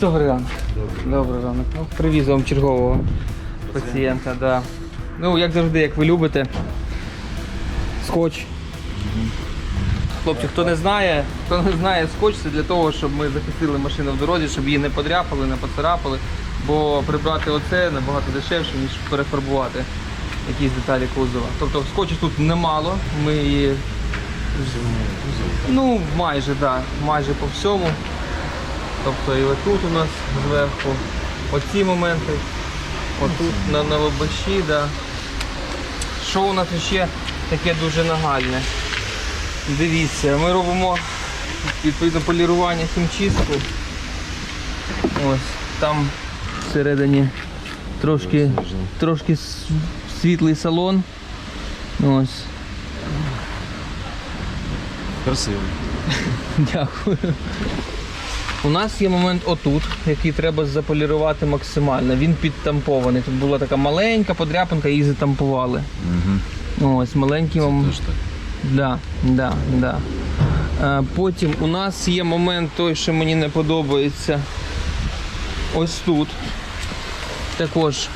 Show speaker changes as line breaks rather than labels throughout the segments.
Добрий ранок. Добрий ранок. Ну, привіз вам чергового пацієнта, да. Ну, як завжди, як ви любите. Скотч. Хлопці, хто не знає, хто не знає, скотч це для того, щоб ми захистили машину в дорозі, щоб її не подряпали, не поцарапали. Бо прибрати оце набагато дешевше, ніж перефарбувати якісь деталі кузова. Тобто скотчу тут немало, ми її. Ну, майже, так, да, майже по всьому. Тобто і отут у нас зверху оці моменти, отут на, на лобаші, да. Що у нас ще таке дуже нагальне? Дивіться, ми робимо відповідно полірування хімчистку. Ось там всередині трошки, трошки світлий салон. Ось.
Красиво.
Дякую. У нас є момент отут, який треба заполірувати максимально. Він підтампований. Тут була така маленька подряпинка, її затампували.
Угу.
Ось маленький момент. Да, да, да. Е, Потім у нас є момент той, що мені не подобається. Ось тут. Також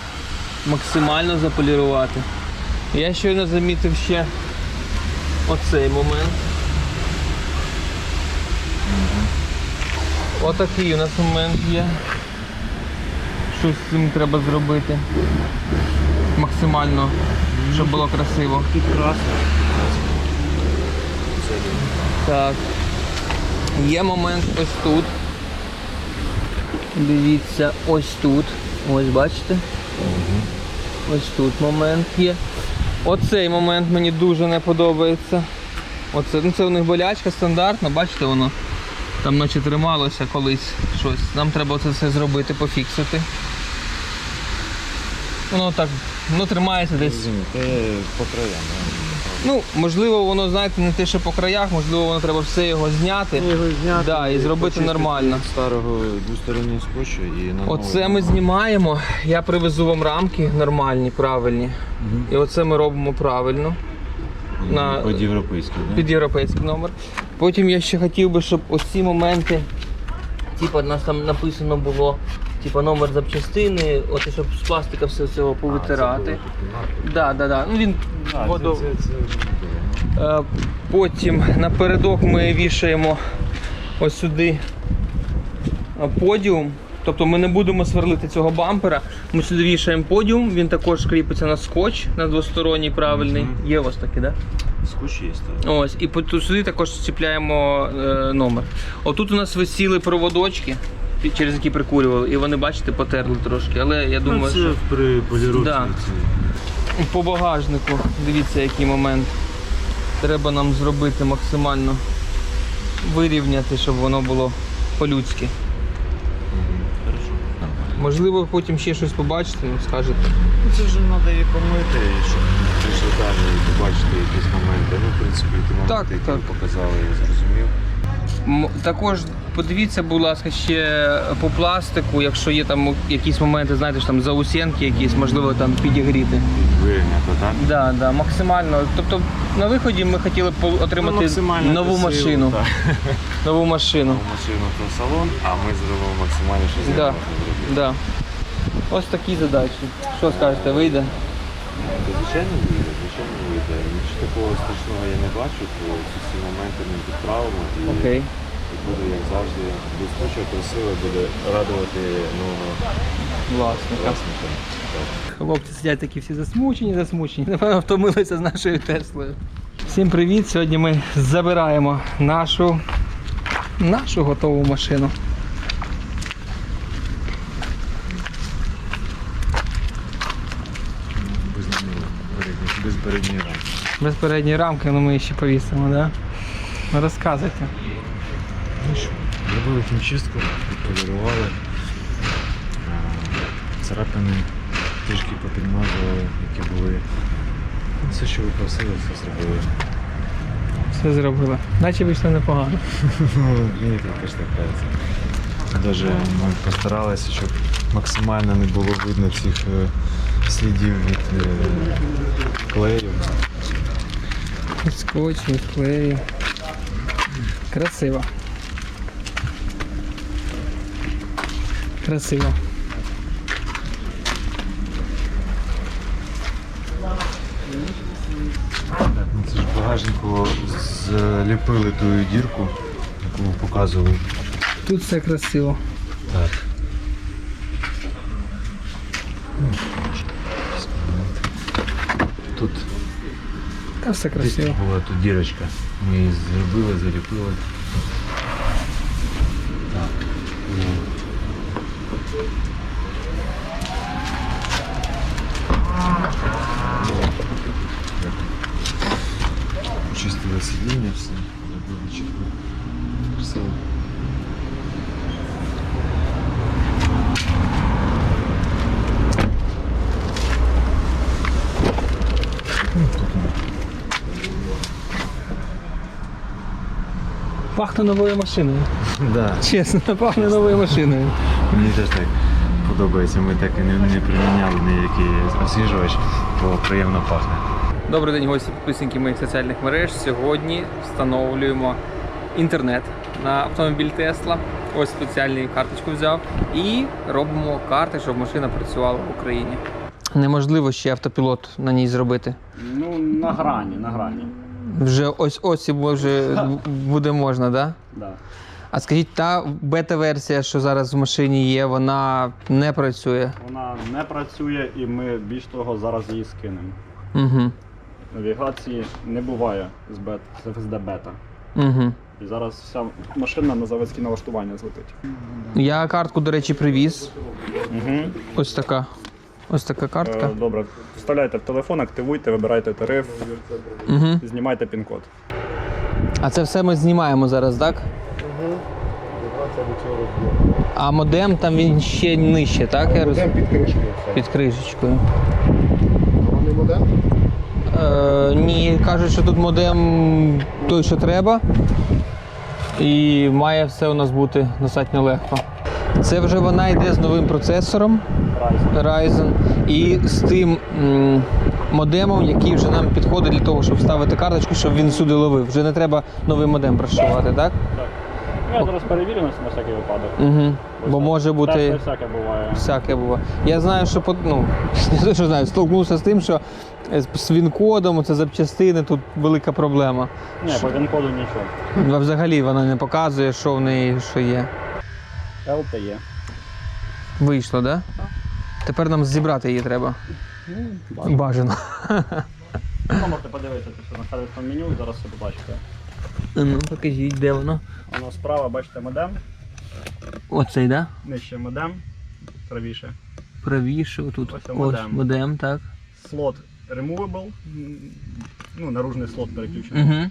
максимально заполірувати. Я щойно замітив ще оцей момент. Отакий у нас момент є. Що з цим треба зробити? Максимально, щоб було красиво. Так. Є момент ось тут. Дивіться, ось тут. Ось бачите? Ось тут момент є. Оцей момент мені дуже не подобається. Оце, ну це у них болячка стандартна, бачите воно. Там наче трималося колись щось. Нам треба це все зробити, пофіксити. Воно так, ну тримається десь.
По краям.
Ну, можливо, воно, знаєте, не те, що по краях, можливо, воно треба все його зняти.
Його зняти,
Да, і зробити
почистити
нормально.
від Старого двостороннього скотчу і на
Оце ми знімаємо. Я привезу вам рамки нормальні, правильні. І оце ми робимо правильно. На-
Під європейський, да?
Під європейський номер. Потім я ще хотів би, щоб ось ці моменти, типу, у нас там написано було, типу, номер запчастини, от щоб з пластика все цього повитирати. Да, да, да. Ну він
А,
водо-
це, це, це,
Е, Потім напередок ми вішаємо ось сюди е, подіум. Тобто ми не будемо сверлити цього бампера. Ми сюди вішаємо подіум, він також кріпиться на скотч, на двосторонній правильний.
Мгм.
Є у вас такі, так?
Скотч є, так.
Ось, і тут сюди також чіпляємо е, номер. Отут у нас висіли проводочки, через які прикурювали, і вони, бачите, потерли трошки. Але я думаю,
ну, це
що
при поліровці.
Да. по багажнику, дивіться, який момент. Треба нам зробити максимально вирівняти, щоб воно було по-людськи. Можливо, потім ще щось побачите, ну, скажете.
Ну, Це вже треба її помити, щоб прийшли далі і побачити якісь моменти. Ну, в принципі, ті моменти,
Так,
які
так.
ви показали, я зрозумів.
М- Також подивіться, будь ласка, ще по пластику, якщо є там якісь моменти, знаєте, що там заусенки якісь, можливо, там підігріти.
Вирівнято, так?
Да, да, максимально. Тобто на виході ми хотіли б отримати
Ну,
нову
красиво,
машину.
так.
Нову машину.
Нову машину то салон, а ми зробимо максимально, що з
Да.
можна зробити.
Да. Ось такі задачі. Що скажете, вийде?
Звичайно вийде, звичайно вийде. Нічого такого страшного я не бачу, то ці всі моменти ми підправимо і
Окей.
Буде, як завжди, блискуче, красиво, буде радувати нового
Власника.
власника.
Хлопці сидять такі всі засмучені, засмучені. Напевно, втомилися з нашою Теслою. Всім привіт! Сьогодні ми забираємо нашу, нашу готову машину.
Без, передньої- рамки.
Без передньої рамки, але ми її ще повісимо, да? Ну, Розказуйте.
Ну що, зробили хімчистку, відполірували. Е, Царапини трішки попідмазували, які були. Ну, Все, що ви просили, все зробили.
Все зробили. Наче вийшло непогано.
Ну, Мені також так кажеться. Даже ми постаралися, щоб максимально не було видно цих е, слідів від е, клею.
Від скотчу, від клею. Красиво. Красиво.
Це ж багажнику зліпили ту дірку, яку ми показували.
Тут все красиво.
Так. Тут
Та все красиво.
була тут дірочка. Ми її зробили, заліпили. Так. Ну, Чистили сидіння, все, зробили чітко. Красиво.
Пахне новою машиною.
Да.
Чесно, пахне новою машиною.
Мені теж так подобається. Ми так і не, не приміняли ніякий освіжувач, бо приємно пахне.
Добрий день, гості підписники моїх соціальних мереж. Сьогодні встановлюємо інтернет на автомобіль Tesla. Ось спеціальну карточку взяв. І робимо карти, щоб машина працювала в Україні. Неможливо ще автопілот на ній зробити.
Ну, на грані, на грані.
Вже ось ось вже буде можна, так? Да?
Да.
А скажіть, та бета-версія, що зараз в машині є, вона не працює.
Вона не працює і ми більш того зараз її скинемо.
Угу.
Навігації не буває з, бет, з FSD бета.
Угу.
І зараз вся машина на заводські налаштування злетить.
Я картку, до речі, привіз.
Угу.
Ось така. Ось така картка.
Е, добре, вставляйте в телефон, активуйте, вибирайте тариф,
Угу.
знімайте пін-код.
А це все ми знімаємо зараз, так? А модем там він ще нижче, так? Я?
Модем під кришкою. все.
Під кришечкою.
Головний модем?
Е, ні, кажуть, що тут модем той, що треба. І має все у нас бути достатньо легко. Це вже вона йде з новим процесором Ryzen і з тим модемом, який вже нам підходить для того, щоб ставити карточку, щоб він сюди ловив. Вже не треба новий модем прошивати, так?
Так. Ну, я зараз перевірю на всякий випадок.
Угу. Бо може бути.
всяке буває.
Всяке буває. Я знаю, що по- ну, не те, що знаю, столкнувся з тим, що з з він-кодом, це запчастини, тут велика проблема.
Ні, по пін-коду нічого.
Взагалі вона не показує, що в неї що є.
LTE.
Вийшло, так? Да? Тепер нам зібрати її треба.
Бажано.
Бажано.
Ви можете подивитися, що на сервісному меню, зараз все побачите.
Ну, покажіть, де воно.
Воно справа, бачите, модем,
Оцей, так?
нижче модем, правіше.
Правіше, отут.
Ось
Ось
модем.
модем, так.
Слот removable, ну, наружний слот переключений.
Угу.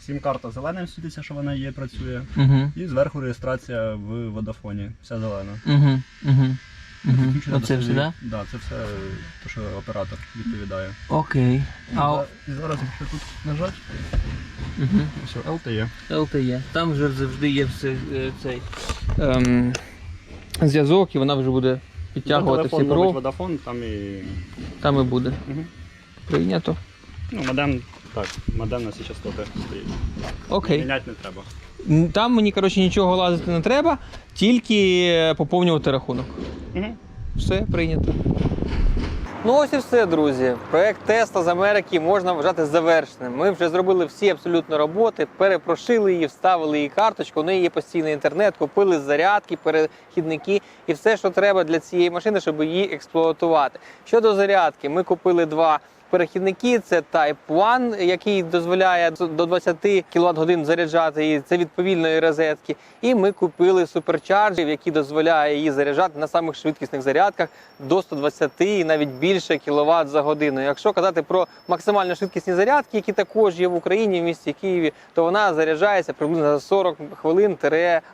Сім-карта зеленим світиться, що вона є, працює.
Угу.
І зверху реєстрація в Водафоні. Вся зелена.
Угу. Угу. Угу.
До
Оце все, так?
Да, це все те, що оператор відповідає.
Окей. А
І зараз, якщо тут нажати,
угу.
все, LTE.
LTE. Там вже завжди є все, е, цей ем, зв'язок, і вона вже буде підтягувати всі
телефон. Vodafone, там і.
Там і буде.
Мгм.
Прийнято.
Ну, модем, так, модем на всі частоти стоїть.
Окей.
Міняти не треба.
Там мені, коротше, нічого лазити не треба, тільки е, поповнювати рахунок.
Угу.
Все прийнято. Ну ось і все, друзі. Проект Теста з Америки можна вважати завершеним. Ми вже зробили всі абсолютно роботи, перепрошили її, вставили її карточку. У неї є постійний інтернет, купили зарядки, перехідники і все, що треба для цієї машини, щоб її експлуатувати. Щодо зарядки, ми купили два. Перехідники це Type 1, який дозволяє до 20 кВт годин заряджати її. Це від повільної розетки. І ми купили суперчарджер, який дозволяє її заряджати на самих швидкісних зарядках до 120 і навіть більше кВт за годину. Якщо казати про максимально швидкісні зарядки, які також є в Україні, в місті Києві, то вона заряджається приблизно за 40 хвилин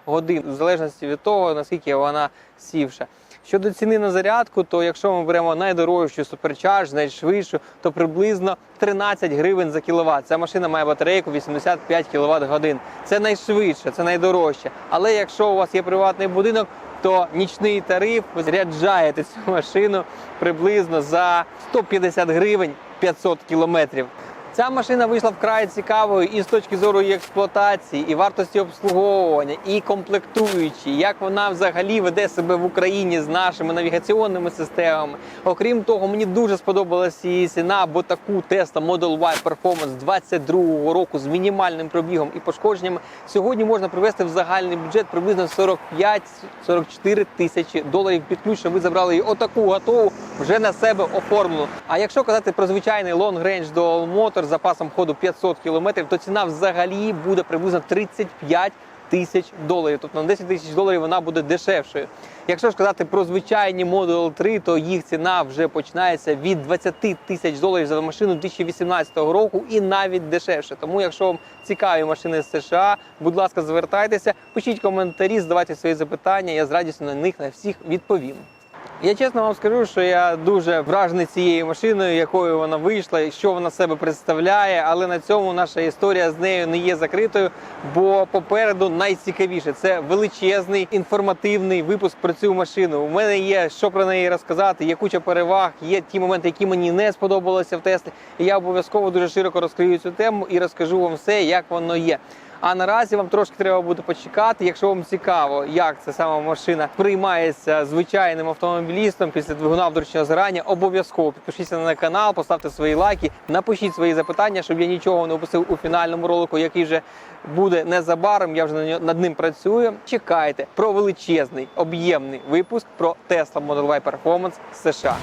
годин, в залежності від того наскільки вона сівша. Щодо ціни на зарядку, то якщо ми беремо найдорожчу суперчарж, найшвидшу, то приблизно 13 гривень за кіловат. Ця машина має батарейку 85 кВт годин. Це найшвидше, це найдорожче. Але якщо у вас є приватний будинок, то нічний тариф ви заряджаєте цю машину приблизно за 150 гривень 500 кілометрів. Ця машина вийшла вкрай цікавою і з точки зору її експлуатації, і вартості обслуговування, і комплектуючі, як вона взагалі веде себе в Україні з нашими навігаційними системами. Окрім того, мені дуже сподобалася її ціна, бо таку Tesla Model Y Performance 22 року з мінімальним пробігом і пошкодженнями сьогодні можна привести в загальний бюджет приблизно 45-44 тисячі доларів. Під ключ, ви забрали її отаку готову вже на себе оформлену. А якщо казати про звичайний long range Dual Motor з запасом ходу 500 км, то ціна взагалі буде приблизно 35 тисяч доларів. Тобто на 10 тисяч доларів вона буде дешевшою. Якщо ж казати про звичайні Model 3, то їх ціна вже починається від 20 тисяч доларів за машину 2018 року і навіть дешевше. Тому, якщо вам цікаві машини з США, будь ласка, звертайтеся, пишіть коментарі, задавайте свої запитання. Я з радістю на них на всіх відповім. Я чесно вам скажу, що я дуже вражений цією машиною, якою вона вийшла, що вона себе представляє. Але на цьому наша історія з нею не є закритою, бо попереду найцікавіше це величезний інформативний випуск про цю машину. У мене є що про неї розказати, є куча переваг, є ті моменти, які мені не сподобалися в Теслі. І я обов'язково дуже широко розкрию цю тему і розкажу вам все, як воно є. А наразі вам трошки треба буде почекати. Якщо вам цікаво, як ця сама машина приймається звичайним автомобілістом після двигуна внутрішнього згорання, обов'язково підпишіться на канал, поставте свої лайки, напишіть свої запитання, щоб я нічого не опустив у фінальному ролику, який вже буде незабаром. Я вже над ним працюю. Чекайте про величезний об'ємний випуск про Tesla Model Y Performance США.